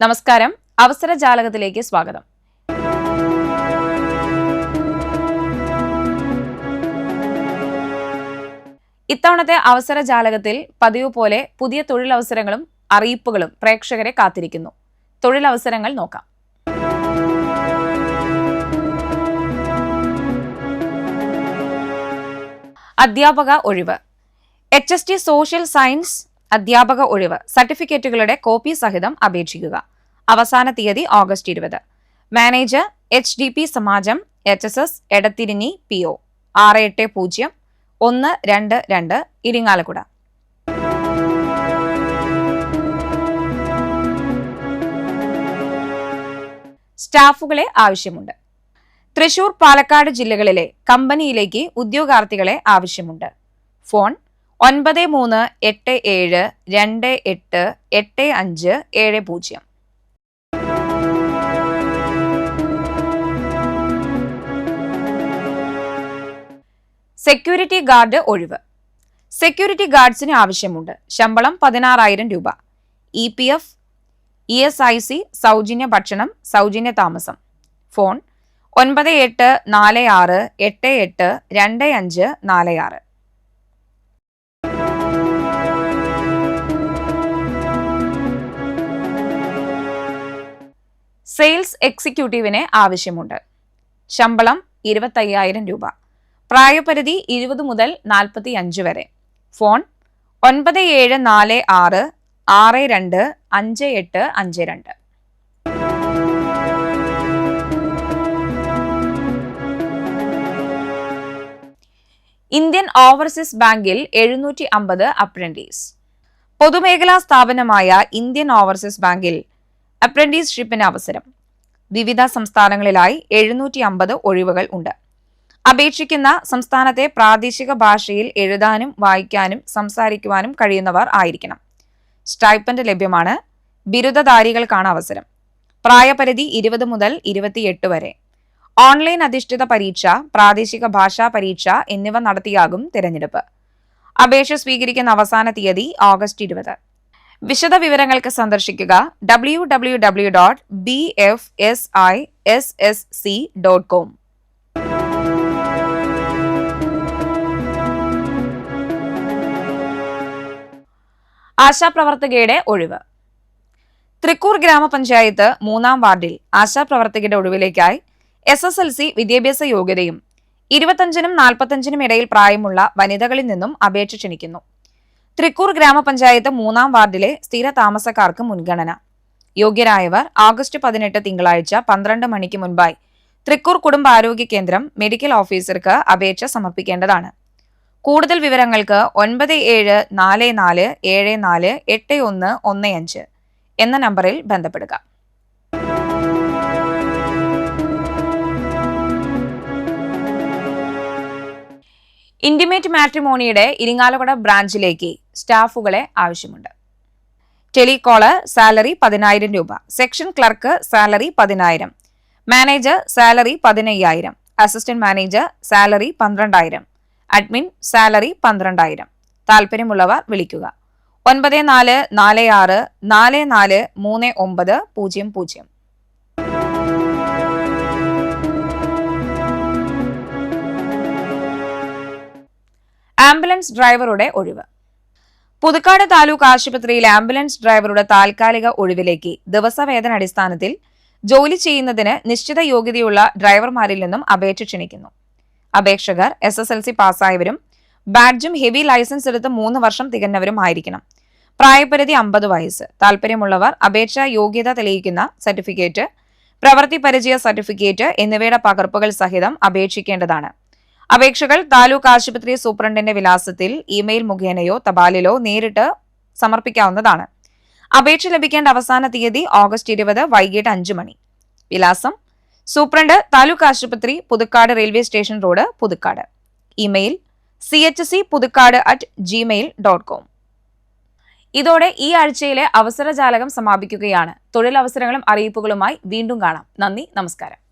നമസ്കാരം. അവസര ജാലകത്തിലേക്ക് സ്വാഗതം. ഇത്തവണത്തെ അവസര ജാലകത്തിൽ പതിവ് പോലെ പുതിയ തൊഴിലവസരങ്ങളും അറിയിപ്പുകളും പ്രേക്ഷകരെ കാത്തിരിക്കുന്നു. തൊഴിലവസരങ്ങൾ നോക്കാം. അധ്യാപക ഒഴിവ്. H S T social science അധ്യാപക ഒഴിവ് സർട്ടിഫിക്കറ്റുകളുടെ കോപ്പി സഹിതം അപേക്ഷിക്കുക. അവസാന തീയതി ഓഗസ്റ്റ് ഇരുപത്. Manager H D P Samajam H S S Edathirinji P O. ആറ് എട്ട് പൂജ്യം ഒന്ന് രണ്ട് രണ്ട് ഇരിങ്ങാലക്കുട. സ്റ്റാഫുകളെ ആവശ്യമുണ്ട്. തൃശൂർ പാലക്കാട് ജില്ലകളിലെ കമ്പനിയിലേക്ക് ഉദ്യോഗാർത്ഥികളെ ആവശ്യമുണ്ട്. ഫോൺ ഒൻപത് മൂന്ന് എട്ട് ഏഴ് രണ്ട് എട്ട് എട്ട് അഞ്ച് ഏഴ് പൂജ്യം. സെക്യൂരിറ്റി ഗാർഡ് ഒഴിവ്. സെക്യൂരിറ്റി ഗാർഡ്സിന് ആവശ്യമുണ്ട്. ശമ്പളം പതിനാറായിരം രൂപ. E P F E S I C സൗജന്യ ഭക്ഷണം സൗജന്യ താമസം. ഫോൺ ഒൻപത് എട്ട് നാല് ആറ് എട്ട് എട്ട് രണ്ട് അഞ്ച് നാല് ആറ്. സെയിൽസ് എക്സിക്യൂട്ടീവിന് ആവശ്യമുണ്ട്. ശമ്പളം ഇരുപത്തയ്യായിരം രൂപ. പ്രായപരിധി ഇരുപത് മുതൽ നാൽപ്പത്തി അഞ്ച് വരെ. ഫോൺ ഒൻപത് ഏഴ് നാല് ആറ് ആറ് രണ്ട് അഞ്ച് എട്ട് അഞ്ച് രണ്ട്. ഇന്ത്യൻ ഓവർസീസ് ബാങ്കിൽ എഴുന്നൂറ്റി അമ്പത് അപ്രന്റീസ്. പൊതുമേഖലാ സ്ഥാപനമായ ഇന്ത്യൻ ഓവർസീസ് ബാങ്കിൽ അപ്രന്റീസ്ഷിപ്പിന് അവസരം. വിവിധ സംസ്ഥാനങ്ങളിലായി എഴുന്നൂറ്റി അമ്പത് ഒഴിവുകൾ ഉണ്ട്. അപേക്ഷിക്കുന്ന സംസ്ഥാനത്തെ പ്രാദേശിക ഭാഷയിൽ എഴുതാനും വായിക്കാനും സംസാരിക്കുവാനും കഴിയുന്നവർ ആയിരിക്കണം. സ്റ്റൈപ്പൻഡ് ലഭ്യമാണ്. ബിരുദധാരികൾക്കാണ് അവസരം. പ്രായപരിധി ഇരുപത് മുതൽ ഇരുപത്തിയെട്ട് വരെ. ഓൺലൈൻ അധിഷ്ഠിത പരീക്ഷ പ്രാദേശിക ഭാഷാ പരീക്ഷ എന്നിവ നടത്തിയാകും തിരഞ്ഞെടുപ്പ്. അപേക്ഷ സ്വീകരിക്കുന്ന അവസാന തീയതി ഓഗസ്റ്റ് ഇരുപത്. വിശദ വിവരങ്ങൾക്ക് സന്ദർശിക്കുക. W W W dot B F S I S S C dot com ആശാപ്രവർത്തകയുടെ ഒഴിവ്. തൃക്കൂർ ഗ്രാമപഞ്ചായത്ത് മൂന്നാം വാർഡിൽ ആശാപ്രവർത്തകയുടെ ഒഴിവിലേക്കായി എസ് എസ് എൽ സി വിദ്യാഭ്യാസ യോഗ്യതയും ഇരുപത്തഞ്ചിനും നാൽപ്പത്തഞ്ചിനും ഇടയിൽ പ്രായമുള്ള വനിതകളിൽ നിന്നും അപേക്ഷ ക്ഷണിക്കുന്നു. തൃക്കൂർ ഗ്രാമപഞ്ചായത്ത് മൂന്നാം വാർഡിലെ സ്ഥിര താമസക്കാർക്ക് മുൻഗണന. യോഗ്യരായവർ ആഗസ്റ്റ് പതിനെട്ട് തിങ്കളാഴ്ച പന്ത്രണ്ട് മണിക്ക് മുൻപായി തൃക്കൂർ കുടുംബാരോഗ്യ കേന്ദ്രം മെഡിക്കൽ ഓഫീസർക്ക് അപേക്ഷ സമർപ്പിക്കേണ്ടതാണ്. കൂടുതൽ വിവരങ്ങൾക്ക് ഒൻപത് ഏഴ് നാല് നാല് ഏഴ് നാല് എട്ട് ഒന്ന് ഒന്ന് അഞ്ച് എന്ന നമ്പറിൽ ബന്ധപ്പെടുക. ഇന്റിമേറ്റ് മാട്രിമോണിയുടെ ഇരിങ്ങാലക്കുട ബ്രാഞ്ചിലേക്ക് സ്റ്റാഫുകളെ ആവശ്യമുണ്ട്. ടെലികോളർ സാലറി പതിനായിരം രൂപ സെക്ഷൻ ക്ലർക്ക് സാലറി പതിനായിരം മാനേജർ സാലറി പതിനയ്യായിരം അസിസ്റ്റന്റ് മാനേജർ സാലറി പന്ത്രണ്ടായിരം അഡ്മിൻ സാലറി പന്ത്രണ്ടായിരം. താല്പര്യമുള്ളവർ വിളിക്കുക. ഒൻപത് നാല് നാല് ആറ് നാല് നാല് മൂന്ന് ഒമ്പത് പൂജ്യം പൂജ്യം. ആംബുലൻസ് ഡ്രൈവറുടെ ഒഴിവ്. പുതുക്കാട് താലൂക്ക് ആശുപത്രിയിൽ ആംബുലൻസ് ഡ്രൈവറുടെ താൽക്കാലിക ഒഴിവിലേക്ക് ദിവസവേതന അടിസ്ഥാനത്തിൽ ജോലി ചെയ്യുന്നതിന് നിശ്ചിത യോഗ്യതയുള്ള ഡ്രൈവർമാരിൽ നിന്നും അപേക്ഷ ക്ഷണിക്കുന്നു. അപേക്ഷകർ എസ് എസ് എൽ സി പാസ്സായവരും ബാഡ്ജും ഹെവി ലൈസൻസ് എടുത്ത് മൂന്ന് വർഷം തികഞ്ഞവരും ആയിരിക്കണം. പ്രായപരിധി അമ്പത് വയസ്സ്. താല്പര്യമുള്ളവർ അപേക്ഷാ യോഗ്യത തെളിയിക്കുന്ന സർട്ടിഫിക്കറ്റ് പ്രവൃത്തി പരിചയ സർട്ടിഫിക്കറ്റ് എന്നിവയുടെ പകർപ്പുകൾ സഹിതം അപേക്ഷിക്കേണ്ടതാണ്. അപേക്ഷകൾ താലൂക്ക് ആശുപത്രി സൂപ്രണ്ടിന്റെ വിലാസത്തിൽ ഇമെയിൽ മുഖേനയോ തപാലിലോ നേരിട്ട് സമർപ്പിക്കാവുന്നതാണ്. അപേക്ഷ ലഭിക്കേണ്ട അവസാന തീയതി ഓഗസ്റ്റ് ഇരുപത് വൈകിട്ട് അഞ്ചു മണി. വിലാസം സൂപ്രണ്ട് താലൂക്ക് ആശുപത്രി Puthukkad railway station road Puthukkad. Email C H C Puthukkad at Gmail dot com ഇതോടെ ഈ ആഴ്ചയിലെ അവസരജാലകം സമാപിക്കുകയാണ്. തൊഴിലവസരങ്ങളും അറിയിപ്പുകളുമായി വീണ്ടും കാണാം. നന്ദി നമസ്കാരം.